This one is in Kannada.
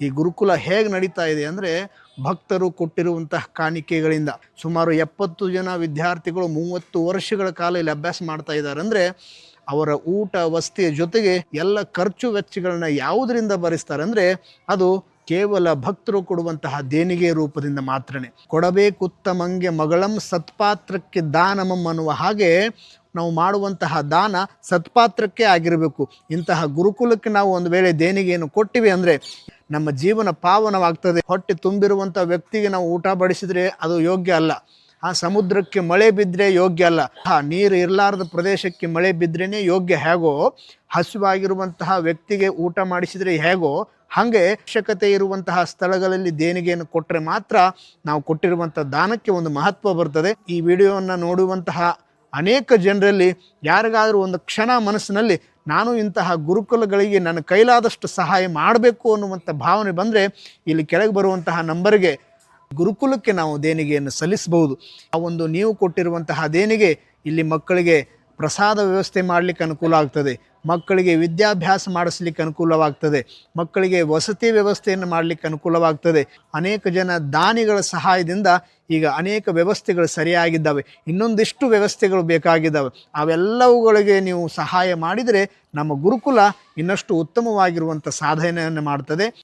ಈ ಗುರುಕುಲ ಹೇಗೆ ನಡೀತಾ ಇದೆ ಅಂದರೆ ಭಕ್ತರು ಕೊಟ್ಟಿರುವಂತಹ ಕಾಣಿಕೆಗಳಿಂದ. ಸುಮಾರು ಎಪ್ಪತ್ತು ಜನ ವಿದ್ಯಾರ್ಥಿಗಳು ಮೂವತ್ತು ವರ್ಷಗಳ ಕಾಲ ಇಲ್ಲಿ ಅಭ್ಯಾಸ ಮಾಡ್ತಾ ಇದ್ದಾರೆ. ಅಂದರೆ ಅವರ ಊಟ ವಸತಿಯ ಜೊತೆಗೆ ಎಲ್ಲ ಖರ್ಚು ವೆಚ್ಚಗಳನ್ನ ಯಾವುದರಿಂದ ಭರಿಸ್ತಾರೆ? ಅಂದರೆ ಅದು ಕೇವಲ ಭಕ್ತರು ಕೊಡುವಂತಹ ದೇಣಿಗೆ ರೂಪದಿಂದ ಮಾತ್ರನೇ. ಕೊಡಬೇಕುತ್ತಮಂಗೆ ಮಗಳಂ ಸತ್ಪಾತ್ರಕ್ಕೆ ದಾನಮಂ ಅನ್ನುವ ಹಾಗೆ ನಾವು ಮಾಡುವಂತಹ ದಾನ ಸತ್ಪಾತ್ರಕ್ಕೆ ಆಗಿರಬೇಕು. ಇಂತಹ ಗುರುಕುಲಕ್ಕೆ ನಾವು ಒಂದು ವೇಳೆ ದೇಣಿಗೆಯನ್ನು ಕೊಟ್ಟಿವೆ ಅಂದರೆ ನಮ್ಮ ಜೀವನ ಪಾವನವಾಗ್ತದೆ. ಹೊಟ್ಟೆ ತುಂಬಿರುವಂಥ ವ್ಯಕ್ತಿಗೆ ನಾವು ಊಟ ಬಡಿಸಿದ್ರೆ ಅದು ಯೋಗ್ಯ ಅಲ್ಲ. ಆ ಸಮುದ್ರಕ್ಕೆ ಮಳೆ ಬಿದ್ದರೆ ಯೋಗ್ಯ ಅಲ್ಲ. ಆ ನೀರು ಇರಲಾರದ ಪ್ರದೇಶಕ್ಕೆ ಮಳೆ ಬಿದ್ದರೇ ಯೋಗ್ಯ ಹೇಗೋ, ಹಸಿವಾಗಿರುವಂತಹ ವ್ಯಕ್ತಿಗೆ ಊಟ ಮಾಡಿಸಿದರೆ ಹೇಗೋ, ಹಾಗೆ ಅವಶ್ಯಕತೆ ಇರುವಂತಹ ಸ್ಥಳಗಳಲ್ಲಿ ದೇಣಿಗೆಯನ್ನು ಕೊಟ್ಟರೆ ಮಾತ್ರ ನಾವು ಕೊಟ್ಟಿರುವಂಥ ದಾನಕ್ಕೆ ಒಂದು ಮಹತ್ವ ಬರ್ತದೆ. ಈ ವಿಡಿಯೋವನ್ನು ನೋಡುವಂತಹ ಅನೇಕ ಜನರಲ್ಲಿ ಯಾರಿಗಾದರೂ ಒಂದು ಕ್ಷಣ ಮನಸ್ಸಿನಲ್ಲಿ ನಾನು ಇಂತಹ ಗುರುಕುಲಗಳಿಗೆ ನನ್ನ ಕೈಲಾದಷ್ಟು ಸಹಾಯ ಮಾಡಬೇಕು ಅನ್ನುವಂಥ ಭಾವನೆ ಬಂದರೆ ಇಲ್ಲಿ ಕೆಳಗೆ ಬರುವಂತಹ ನಂಬರ್ಗೆ ಗುರುಕುಲಕ್ಕೆ ನಾವು ದೇಣಿಗೆಯನ್ನು ಸಲ್ಲಿಸಬಹುದು. ಆ ಒಂದು ನೀವು ಕೊಟ್ಟಿರುವಂತಹ ದೇಣಿಗೆ ಇಲ್ಲಿ ಮಕ್ಕಳಿಗೆ ಪ್ರಸಾದ ವ್ಯವಸ್ಥೆ ಮಾಡಲಿಕ್ಕೆ ಅನುಕೂಲ ಆಗ್ತದೆ. ಮಕ್ಕಳಿಗೆ ವಿದ್ಯಾಭ್ಯಾಸ ಮಾಡಿಸ್ಲಿಕ್ಕೆ ಅನುಕೂಲವಾಗ್ತದೆ. ಮಕ್ಕಳಿಗೆ ವಸತಿ ವ್ಯವಸ್ಥೆಯನ್ನು ಮಾಡಲಿಕ್ಕೆ ಅನುಕೂಲವಾಗ್ತದೆ. ಅನೇಕ ಜನ ದಾನಿಗಳ ಸಹಾಯದಿಂದ ಈಗ ಅನೇಕ ವ್ಯವಸ್ಥೆಗಳು ಸರಿಯಾಗಿದ್ದಾವೆ. ಇನ್ನೊಂದಿಷ್ಟು ವ್ಯವಸ್ಥೆಗಳು ಬೇಕಾಗಿದ್ದಾವೆ. ಅವೆಲ್ಲವುಗಳಿಗೆ ನೀವು ಸಹಾಯ ಮಾಡಿದರೆ ನಮ್ಮ ಗುರುಕುಲ ಇನ್ನಷ್ಟು ಉತ್ತಮವಾಗಿರುವಂಥ ಸಾಧನೆಯನ್ನು ಮಾಡ್ತದೆ.